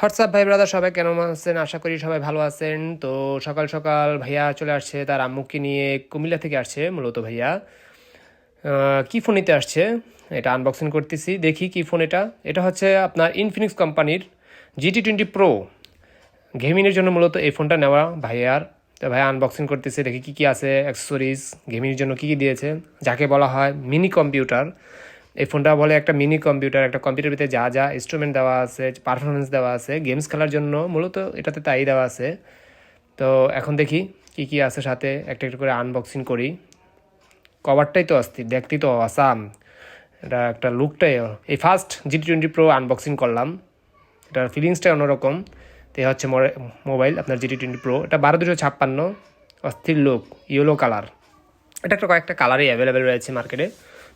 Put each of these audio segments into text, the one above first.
WhatsApp ভাই brother, সবাই কেমন আছেন? আশা করি সবাই ভালো আছেন। তো সকাল সকাল ভাইয়া চলে আসছে তার আম্মুকে নিয়ে কুমিল্লা থেকে আসছে মূলত ভাইয়া। কি ফোন নিতে আসছে? এটা আনবক্সিং করতেছি, দেখি কি ফোন এটা। এটা হচ্ছে আপনার ইনফিনিক্স কোম্পানির জিটি টোয়েন্টি প্রো গেমিংয়ের জন্য মূলত এই ফোনটা নেওয়া ভাইয়ার। তো ভাইয়া আনবক্সিং করতেছে, দেখি কী কী আছে অ্যাক্সেসরিজ গেমিংয়ের জন্য কী কী দিয়েছে, যাকে বলা হয় মিনি কম্পিউটার এই ফোনটা বলে একটা মিনি কম্পিউটার, একটা কম্পিউটার ভিতরে যা যা ইনস্ট্রুমেন্ট দেওয়া আছে পারফরমেন্স দেওয়া আছে গেমস খেলার জন্য মূলত এটাতে তাই দেওয়া আছে। তো এখন দেখি কী কী আছে সাথে, একটা একটা করে আনবক্সিং করি। কভারটাই তো অস্থির, দেখতেই তো আসাম এটা একটা লুকটাই এই first GT twenty pro unboxing করলাম। এটার ফিলিংসটাই অন্যরকম। তো হচ্ছে মোবাইল আপনার জিটি টোয়েন্টি প্রো এটা বারো দুশো ছাপ্পান্ন, অস্থির লুক ইয়েলো কালার এটা একটা কয়েকটা কালারই অ্যাভেলেবেল রয়েছে মার্কেটে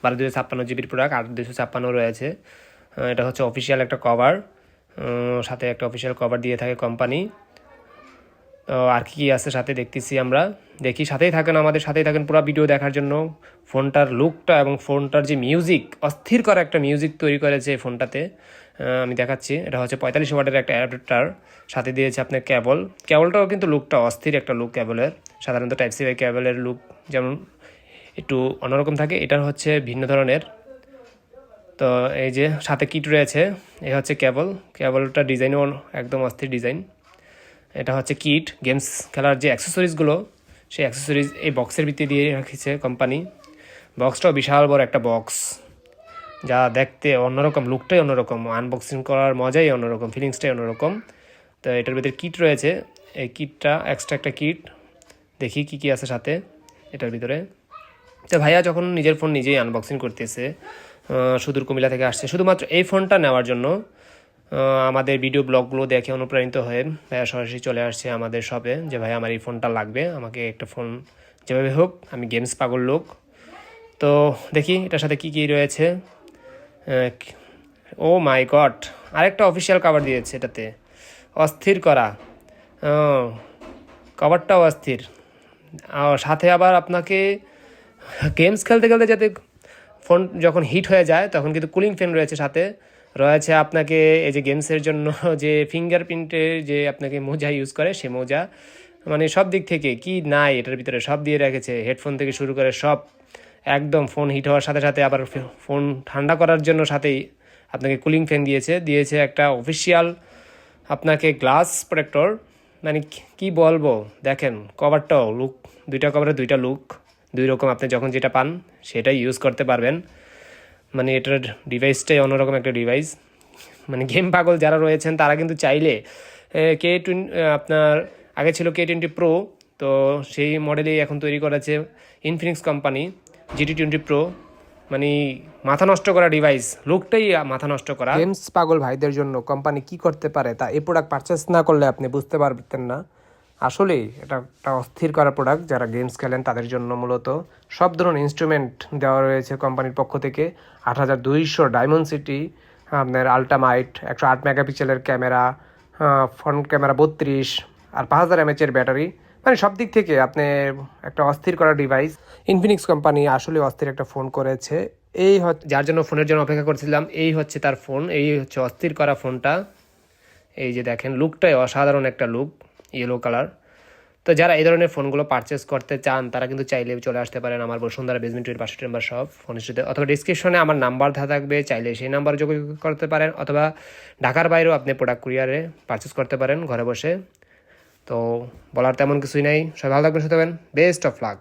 বারো দুশো ছাপ্পান্ন জিবির প্রোডাক্ট আট দুশো ছাপ্পান্ন রয়েছে। এটা হচ্ছে অফিসিয়াল একটা কভার সাথে একটা অফিসিয়াল কভার দিয়ে থাকে কোম্পানি আর কি কি আছে সাথে দেখতেছি আমরা। দেখি, সাথেই থাকেন আমাদের, সাথেই থাকেন পুরো ভিডিও দেখার জন্য। ফোনটার লুকটা এবং ফোনটার যে মিউজিক অস্থির করা একটা মিউজিক তৈরি করেছে এই ফোনটাতে। আমি দেখাচ্ছি, এটা হচ্ছে পঁয়তাল্লিশ ওয়াটের একটা অ্যাডাপ্টার সাথে দিয়েছে আপনার ক্যাবল ক্যাবলটাও কিন্তু লুকটা অস্থির একটা লুক ক্যাবলের সাধারণত টাইপ সি ক্যাবলের লুক যেমন একটু অন্যরকম থাকে। এটার হচ্ছে ভিন্ন ধরনের। তো এই যে সাথে কিট রয়েছে এই হচ্ছে কেবল কেবলটা ডিজাইনও একদম অস্থির ডিজাইন। এটা হচ্ছে কিট, গেমস খেলার যে অ্যাক্সেসরিজগুলো সেই অ্যাক্সেসরিজ এই বক্সের ভিতরে দিয়ে রেখেছে কোম্পানি বক্সটাও বিশাল বড় একটা বক্স যা দেখতে অন্যরকম লুকটাই অন্যরকম আনবক্সিং করার মজাই অন্যরকম ফিলিংসটাই অন্যরকম। তো এটার ভিতরে কিট রয়েছে। এই কিটটা এক্সট্রা একটা কিট। দেখি কি কি আছে সাথে এটার ভিতরে। তো ভাইয়া যখন নিজের ফোন নিজেই আনবক্সিং করতেছে সুদূর কুমিল্লা থেকে আসছে, শুধুমাত্র এই ফোনটা নেওয়ার জন্য আমাদের ভিডিও ব্লগগুলো দেখে অনুপ্রাণিত হয়ে ভাইয়া সরাসরি চলে আসছে আমাদের শপে যে ভাই আমার এই ফোনটা লাগবে, আমাকে একটা ফোন যেভাবে হোক, আমি গেমস পাগল লোক। তো দেখি এটার সাথে কি কি রয়েছে। ও মাই গড আরেকটা অফিসিয়াল কাভার দিয়েছে এটাতে, অস্থির করা। কভারটাও অস্থির। সাথে আবার আপনাকে গেমস খেলতে খেলতে যাতে ফোন যখন হিট হয়ে যায়, তখন কিন্তু কুলিং ফ্যান রয়েছে সাথে। রয়েছে আপনাকে এই যে গেমসের জন্য যে ফিঙ্গারপ্রিন্টের যে আপনাকে মোজা ইউজ করে, সে মোজা। মানে সব দিক থেকে কি নাই, এটার ভিতরে সব দিয়ে রেখেছে। হেডফোন থেকে শুরু করে সব একদম ফোন হিট হওয়ার সাথে সাথে আবার ফোন ঠান্ডা করার জন্য সাথেই আপনাকে কুলিং ফ্যান দিয়েছে। দিয়েছে একটা অফিসিয়াল আপনাকে গ্লাস প্রোটেক্টর মানে কি বলব? দেখেন কভারটাও লুক দুইটা কভারে দুইটা লুক দুই রকম আপনি যখন যেটা পান, সেটাই ইউজ করতে পারবেন। মানে এটার ডিভাইসটাই অন্যরকম একটা ডিভাইস মানে গেম পাগল যারা রয়েছেন, তারা কিন্তু চাইলে কে টুয়েন আপনার, আগে ছিল কে টোয়েন্টি প্রো তো সেই মডেলেই এখন তৈরি করেছে Infinix company GT twenty pro মানে মাথা নষ্ট করা ডিভাইস লুকটাই মাথা নষ্ট করা। গেমস পাগল ভাইদের জন্য কোম্পানি কি করতে পারে তা এই প্রোডাক্ট পারচেস না করলে আপনি বুঝতে পারতেন না। আসলেই এটা একটা অস্থির করা প্রোডাক্ট যারা গেমস খেলেন তাদের জন্য মূলত সব ধরনের ইনস্ট্রুমেন্ট দেওয়া রয়েছে কোম্পানির পক্ষ থেকে। আট হাজার দুইশো ডায়মন্ড সিটি আপনার আলট্রামাইট একশো আট মেগাপিক্সেলের ক্যামেরা ফ্রন্ট ক্যামেরা বত্রিশ, আর পাঁচ হাজার এমএচের ব্যাটারি মানে সব দিক থেকে আপনি একটা অস্থির করা ডিভাইস ইনফিনিক্স কোম্পানি আসলে অস্থির একটা ফোন করেছে। এই হচ্ছে যার জন্য ফোনের জন্য অপেক্ষা করছিলাম, এই হচ্ছে তার ফোন এই হচ্ছে অস্থির করা ফোনটা এই যে দেখেন লুকটাই অসাধারণ একটা লুক ইয়েলো কালার তো যারা এই ধরনের ফোনগুলো পারচেস করতে চান, তারা কিন্তু চাইলে চলে আসতে পারেন আমার বসুন্ধরা বেসমেন্টের পাশে নাম্বার সব ফোনের সাথে অথবা ডিসক্রিপশনে আমার নাম্বার থাকবে, চাইলে সেই নাম্বার যোগাযোগ করতে পারেন। অথবা ঢাকার বাইরেও আপনি প্রোডাক্ট কুরিয়ারে পারচেস করতে পারেন ঘরে বসে। তো বলার তেমন কিছুই নাই। সবাই ভালো থাকবেন সুতরাং বেস্ট অফ লাক